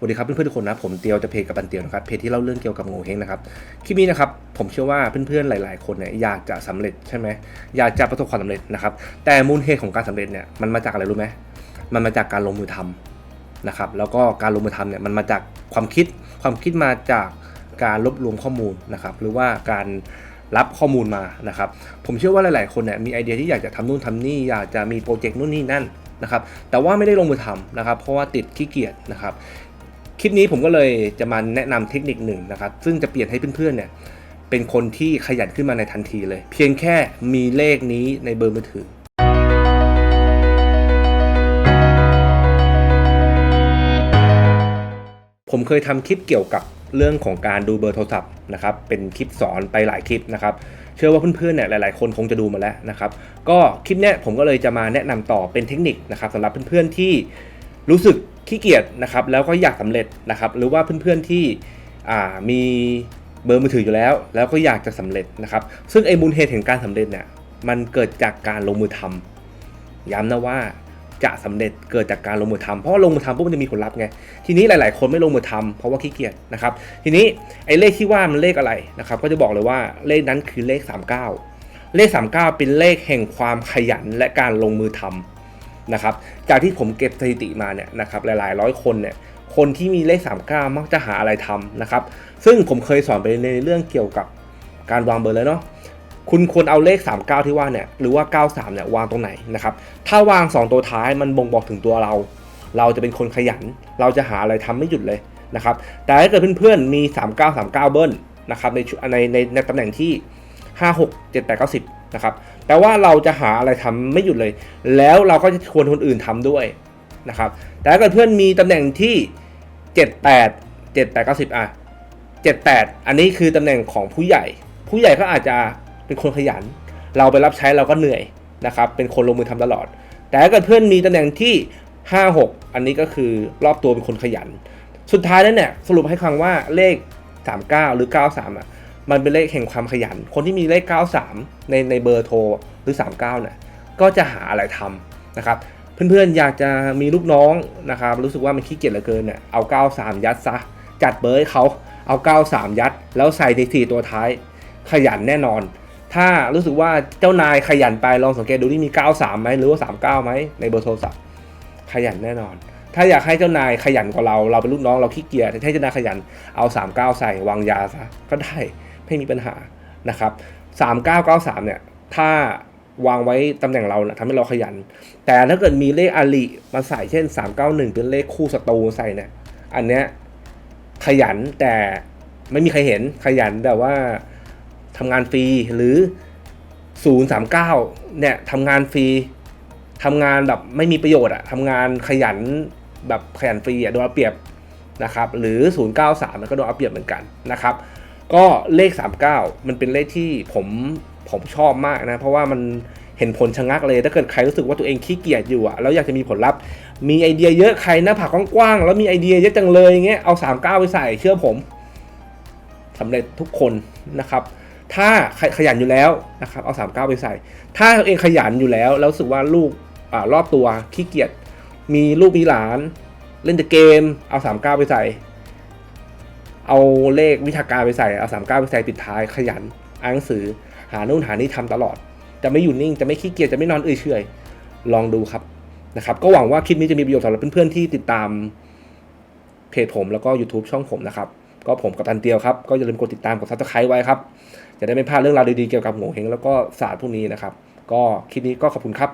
สวัสดีครับเพื่อนๆทุกคนนะผมเตียวจะเพจกับบันเตียวนะครับเพจที่เล่าเรื่องเกี่ยวกับโงเฮงนะครับคลิปนี้นะครับผมเชื่อว่าเพื่อนๆหลาย ๆ คนเนี่ยอยากจะสำเร็จใช่ไหมอยากจะประสบความสำเร็จนะครับแต่มูลเหตุของการสำเร็จเนี่ยมันมาจากอะไรรู้ไหมมันมาจากการลงมือทำนะครับแล้วก็การลงมือทำเนี่ยมันมาจากความคิด ความคิดมาจากการรวบรวมข้อมูลนะครับหรือว่าการรับข้อมูลมานะครับผมเชื่อว่าหลาย ๆ คนเนี่ยมีไอเดียที่อยากจะทำนู่นทำนี่อยากจะมีโปรเจกต์นู่นนี่นั่นนะครับแต่ว่าไม่ได้ลงมือทำนะครับเพราะว่าติดขี้เกียจนะครับ คลิปนี้ผมก็เลยจะมาแนะนำเทคนิคหนึ่งนะครับ ซึ่งจะเปลี่ยนให้เพื่อนๆเนี่ยเป็นคนที่ขยันขึ้นมาในทันทีเลย เพียงแค่มีเลขนี้ในเบอร์มือถือ ผมเคยทำคลิปเกี่ยวกับเรื่องของการดูเบอร์โทรศัพท์นะครับ เป็นคลิปสอนไปหลายคลิปนะครับ เชื่อว่าเพื่อนๆเนี่ยหลายๆ คนคงจะดูมาแล้วนะครับ ก็คลิปเนี้ยผมก็เลยจะมาแนะนำต่อเป็นเทคนิคนะครับสำหรับเพื่อนๆที่ รู้สึกขี้เกียจนะครับแล้วก็อยากสำเร็จนะครับหรือว่าเพื่อนๆที่มีเบอร์มือถืออยู่แล้ว แล้วก็อยากจะสำเร็จนะครับซึ่งไอ้มูลเหตุแห่งการสำเร็จเนี่ยมันเกิดจากการลงมือทำย้ำนะว่าจะสำเร็จเกิดจากการลงมือทำเพราะว่าลงมือทำปุ๊บมันจะมีผลลัพธ์ไง ทีนี้หลาย ๆ คนไม่ลงมือทำเพราะว่าขี้เกียจนะครับ ทีนี้ไอ้เลขที่ว่ามันเลขอะไรนะครับ ก็จะบอกเลยว่าเลขนั้นคือเลข 39 เลข 39 เป็นเลขแห่งความขยันและการลงมือทำ นะครับจากที่ผมเก็บสถิติมาเนี่ยนะครับหลายๆร้อยคนเนี่ยคนที่มีเลข39มักจะหาอะไรทำนะครับ ซึ่งผมเคยสอนไปในเรื่องเกี่ยวกับการวางเบอร์แล้วเนาะคุณควรเอาเลข 39 ที่ว่าเนี่ยหรือว่า 93 เนี่ยวางตรงไหนนะครับ ถ้าวาง 2 ตัวท้ายมันบ่งบอกถึงตัวเรา เราจะเป็นคนขยัน เราจะหาอะไรทำไม่หยุดเลยนะครับ แต่ถ้าเกิดเพื่อนๆมี 39 39 เบิ้ลนะครับในในในในตำแหน่งที่ 5 6 7 8 9 10 นะครับแปลว่าเราจะหาอะไรทำไม่หยุดเลย แล้วเราก็จะชวนคนอื่นทำด้วยนะครับแต่ถ้าเกิดเพื่อนมีตำแหน่งที่ 78 78 90อะ78 อันนี้คือตำแหน่งของผู้ใหญ่ ผู้ใหญ่ก็อาจจะเป็นคนขยัน เราไปรับใช้เราก็เหนื่อยนะครับเป็นคนลงมือทำตลอด แต่ถ้าเกิดเพื่อนมีตำแหน่งที่ 5 6 อันนี้ก็คือรอบตัวเป็นคนขยัน สุดท้ายแล้วเนี่ยสรุปให้ฟังว่าเลข 39 หรือ 93อะ มันเป็นเลขแห่งความขยัน คนที่มีเลข 93 ในในเบอร์โทรหรือ 39เนี่ยก็จะหาอะไรทำนะครับ เพื่อนๆอยากจะมีลูกน้องนะครับ รู้สึกว่ามันขี้เกียจเหลือเกินเนี่ยเอา 93 ยัดซะ จัดเบอร์ให้เขาเอา 93 ยัด แล้วใส่ในสี่ตัวท้าย ขยันแน่นอน ถ้ารู้สึกว่าเจ้านายขยันไปลองสังเกตดูที่มี 93ไหมหรือว่า 39ไหมในเบอร์โทรศัพท์ขยันแน่นอน ถ้าอยากให้เจ้านายขยันกว่าเรา เราเป็นลูกน้องเราขี้เกียจให้เจ้านายขยันเอา 39 ใส่วางยาซะก็ได้ ไม่มีปัญหานะครับ3993เนี่ยถ้าวางไว้ตำแหน่งเรานะทำให้เราขยัน แต่ถ้าเกิดมีเลขอาลีมาใส่เช่น 391 เป็นเลขคู่ศัตรูใส่เนี่ยอันเนี้ยขยันแต่ไม่มีใครเห็นขยันแต่ว่าทำงานฟรีหรือ 039เนี่ยทำงานฟรีทำงานแบบไม่มีประโยชน์อะทำงานขยันแบบขยันฟรีอะโดนเอาเปรียบนะครับหรือ 093มันก็โดนเอาเปรียบเหมือนกันนะครับ ก็เลข 39 มันเป็นเลขที่ผมผมชอบมากนะ เพราะว่ามันเห็นผลชะงักเลย ถ้าเกิดใครรู้สึกว่าตัวเองขี้เกียจอยู่อะแล้วอยากจะมีผลลัพธ์ มีไอเดียเยอะใครหน้าผากกว้างๆแล้วมีไอเดียเยอะจังเลยอย่างเงี้ยเอา 39 ไปใส่เชื่อผมสำเร็จทุกคนนะครับ ถ้าขขยันอยู่แล้วนะครับเอา 39 ไปใส่ ถ้าตัวเองขยันอยู่แล้ว แล้วรู้สึกว่าลูกอ่ารอบตัวขี้เกียจมีลูกมีหลาน เล่นแต่เกมเอา 39 ไปใส่ เอาเลขวิชาการไปใส่ เอา39ไปใส่ปิดท้ายขยัน อ่านหนังสือ หานู่นหานี่ทำตลอด จะไม่อยู่นิ่ง จะไม่ขี้เกียจ จะไม่นอนเอื่อยเฉยลองดูครับนะครับ ก็หวังว่าคลิปนี้จะมีประโยชน์สำหรับเพื่อนๆที่ติดตามเพจผมแล้วก็ YouTube ช่องผมนะครับ ก็ผมกับตันเตียวครับ ก็อย่าลืมกดติดตามกดซับสไครต์ไว้ครับ จะได้ไม่พลาดเรื่องราวดีๆเกี่ยวกับโงเฮงแล้วก็ศาสตร์พวกนี้นะครับ ก็คลิปนี้ก็ขอบคุณครับ